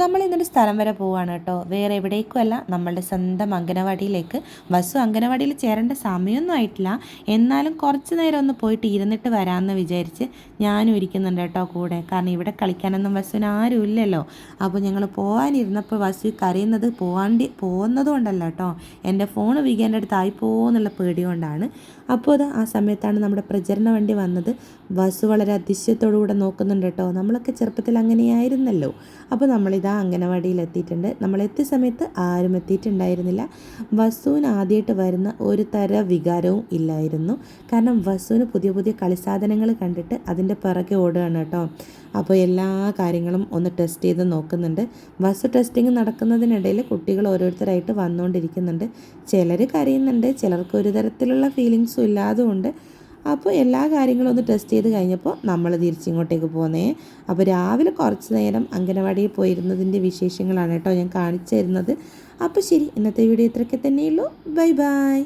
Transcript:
നമ്മൾ ഇന്നൊരു സ്ഥലം വരെ പോവാണ് കേട്ടോ. വേറെ എവിടേക്കും അല്ല നമ്മളുടെ സ്വന്തം അംഗനവാടിയിലേക്ക്. വസു അംഗനവാടിയിൽ ചേരേണ്ട സമയമൊന്നും ആയിട്ടില്ല. എന്നാലും കുറച്ച് നേരം ഒന്ന് പോയിട്ട് ഇരുന്നിട്ട് വരാമെന്ന് വിചാരിച്ച് ഞാനും ഇരിക്കുന്നുണ്ട് കേട്ടോ കൂടെ. കാരണം ഇവിടെ കളിക്കാനൊന്നും വസുവിന് ആരും ഇല്ലല്ലോ. അപ്പോൾ ഞങ്ങൾ പോകാനിരുന്നപ്പോൾ വസു കരയുന്നത് പോകാണ്ടി പോകുന്നത് കൊണ്ടല്ല കേട്ടോ. എന്റെ ഫോൺ വീകേന്റെ അടുത്ത് ആയി പോകുന്നുള്ള പേടി കൊണ്ടാണ്. അപ്പോൾ അത് ആ സമയത്താണ് നമ്മുടെ പ്രചരണ വണ്ടി വന്നത്. വസു വളരെ അതിശയത്തോടുകൂടെ നോക്കുന്നുണ്ട് കേട്ടോ. നമ്മളൊക്കെ ചെറുപ്പത്തിൽ അങ്ങനെയായിരുന്നല്ലോ. അപ്പോൾ നമ്മളിതാ അംഗനവാടിയിൽ എത്തിയിട്ടുണ്ട് നമ്മൾ എത്തിയ സമയത്ത് ആരും എത്തിയിട്ടുണ്ടായിരുന്നില്ല. വസുവിന് ആദ്യമായിട്ട് വരുന്ന ഒരു തര വികാരവും ഇല്ലായിരുന്നു. കാരണം വസുവിന് പുതിയ പുതിയ കളിസാധനങ്ങൾ കണ്ടിട്ട് അതിന്റെ പിറകെ ഓടുകയാണ് കേട്ടോ. അപ്പോൾ എല്ലാ കാര്യങ്ങളും ഒന്ന് ടെസ്റ്റ് ചെയ്ത് നോക്കുന്നുണ്ട്. വസു ടെസ്റ്റിംഗ് നടക്കുന്നതിനിടയിൽ കുട്ടികൾ ഓരോരുത്തരായിട്ട് വന്നുകൊണ്ടിരിക്കുന്നുണ്ട്. ചിലർ കരയുന്നുണ്ട്. ചിലർക്ക് ഒരു തരത്തിലുള്ള ഫീലിങ്സും ഇല്ലാതുകൊണ്ട് അപ്പോൾ എല്ലാ കാര്യങ്ങളും ഒന്ന് ടെസ്റ്റ് ചെയ്ത് കഴിഞ്ഞപ്പോൾ നമ്മൾ തിരിച്ചിങ്ങോട്ടേക്ക് പോന്നേ. അപ്പോൾ രാവിലെ കുറച്ച് നേരം അംഗനവാടിയിൽ പോയിരുന്നതിന്റെ വിശേഷങ്ങളാണ് കേട്ടോ ഞാൻ കാണിച്ചു തരുന്നത്. അപ്പോൾ ശരി ഇന്നത്തെ വീഡിയോ ഇത്രയൊക്കെ തന്നെയുള്ളൂ. Bye bye